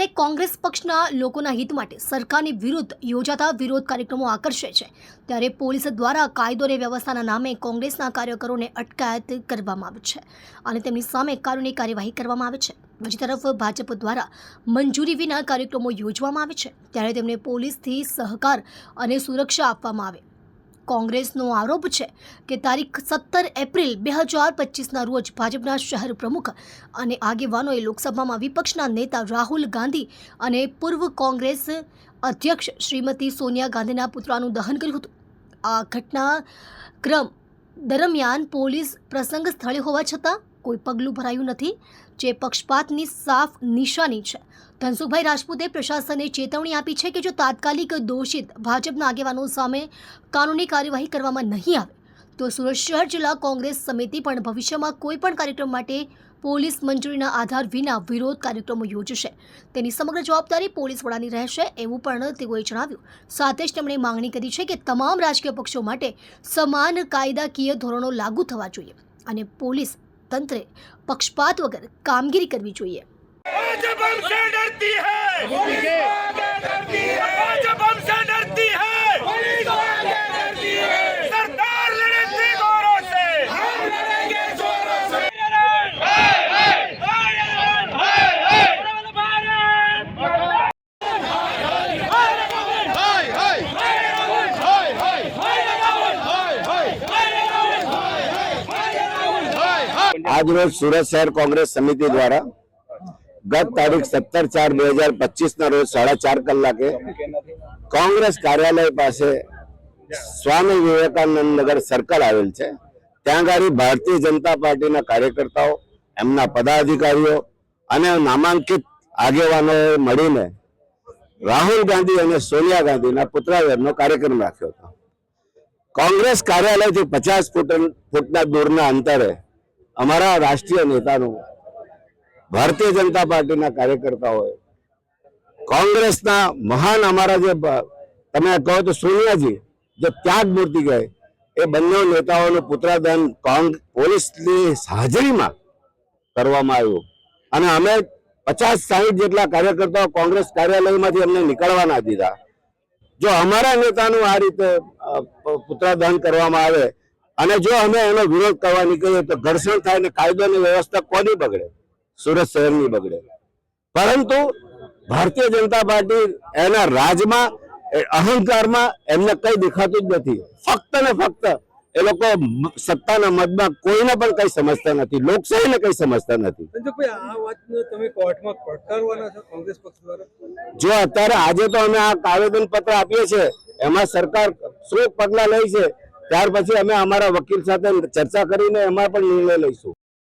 જ્યારે કોંગ્રેસ પક્ષના લોકોના હિત માટે સરકારની વિરુદ્ધ યોજાતા વિરોધ કાર્યક્રમો આકર્ષે છે. ત્યારે પોલીસ દ્વારા કાયદો અને વ્યવસ્થાના નામે કોંગ્રેસના કાર્યકરોને અટકાયત કરવામાં આવે છે અને તેમની સામે કાનૂની કાર્યવાહી કરવામાં આવે છે. બીજી તરફ ભાજપ દ્વારા મંજૂરી વિના કાર્યક્રમો યોજવામાં આવે છે. ત્યારે તેમને પોલીસથી સહકાર અને સુરક્ષા આપવામાં આવે. કોંગ્રેસનો આરોપ છે કે તારીખ સત્તર એપ્રિલ બે હજાર પચીસના રોજ ભાજપના શહેર પ્રમુખ અને આગેવાનોએ લોકસભામાં વિપક્ષના નેતા રાહુલ ગાંધી અને પૂર્વ કોંગ્રેસ અધ્યક્ષ શ્રીમતી સોનિયા ગાંધીના પુતળાનું દહન કર્યું હતું. આ ઘટના ક્રમ દરમિયાન પોલીસ પ્રસંગ સ્થળે હોવા છતાં કોઈ પગલું ભરાયું નથી, જે પક્ષપાતની સાફ નિશાની છે. ધનસુખભાઈ રાજપૂતે પ્રશાસનને ચેતવણી આપી છે કે જો તાત્કાલિક દોષિત ભાજપના આગેવાનો સામે કાનૂની કાર્યવાહી કરવામાં નહીં આવે, તો સુરત શહેર જિલ્લા કોંગ્રેસ સમિતિ પણ ભવિષ્યમાં કોઈપણ કાર્યક્રમ માટે પોલીસ મંજૂરીના આધાર વિના વિરોધ કાર્યક્રમો યોજશે. તેની સમગ્ર જવાબદારી પોલીસ વડાની રહેશે એવું પણ તેઓએ જણાવ્યું. સાથે જ તેમણે માંગણી કરી છે કે તમામ રાજકીય પક્ષો માટે સમાન કાયદાકીય ધોરણો લાગુ થવા જોઈએ અને પોલીસ તંત્રે પક્ષપાત વગર કામગીરી કરવી જોઈએ. આજરોજ સુરત શહેર કોંગ્રેસ સમિતિ દ્વારા ગત તારીખ સત્તર ચાર બે હજાર પચીસ ના રોજ સાડા ચાર કલાકે કોંગ્રેસ કાર્યાલય પાસે સ્વામી વિવેકાનંદ નગર સર્કલ આવેલ છે. ત્યાં આગળ ભારતીય જનતા પાર્ટીના કાર્યકર્તાઓ, એમના પદાધિકારીઓ અને નામાંકિત આગેવાનોએ મળીને રાહુલ ગાંધી અને સોનિયા ગાંધીના પુત્રાવેરનો કાર્યક્રમ રાખ્યો હતો. કોંગ્રેસ કાર્યાલયથી પચાસ ફૂટ ફૂટના દૂરના અંતરે અમારા રાષ્ટ્રીય નેતાનું, ભારતીય જનતા પાર્ટીના કાર્યકર્તાઓએ, કોંગ્રેસના મહાન અમારા જે તમે કહો તો સોનિયાજી, જે ત્યાગ મૂર્તિ ગઈ, એ બંને નેતાઓનું પુત્રદાન કોંગ, પોલીસની હાજરીમાં કરવામાં આવ્યું. અને અમે પચાસ સાહીઠ જેટલા કાર્યકર્તાઓ કોંગ્રેસ કાર્યાલયમાંથી અમને નીકળવા ના દીધા. જો અમારા નેતાનું આ રીતે પુત્રદાન કરવામાં આવે અને જો અમે એનો વિરોધ કરવા નીકળીએ તો ઘર્ષણ થાય ને કાયદોની વ્યવસ્થા કોની બગડે? સુરત શહેરની બગડે. પરંતુ ભારતીય જનતા પાર્ટી એના રાજમાં અહંકારમાં એમને કઈ દેખાતું જ નથી. ફક્ત ને ફક્ત એ લોકો સત્તાના મતમાં કોઈને પણ કઈ સમજતા નથી. લોકશાહીને કઈ સમજતા નથી. જો અત્યારે આજે તો અમે આ આવેદન પત્ર આપીએ છીએ એમાં સરકાર શું પગલા લે છે? ત્યાર પછી અમે અમારા વકીલ સાથે ચર્ચા કરીને એમાં પણ નિર્ણય લઈશું.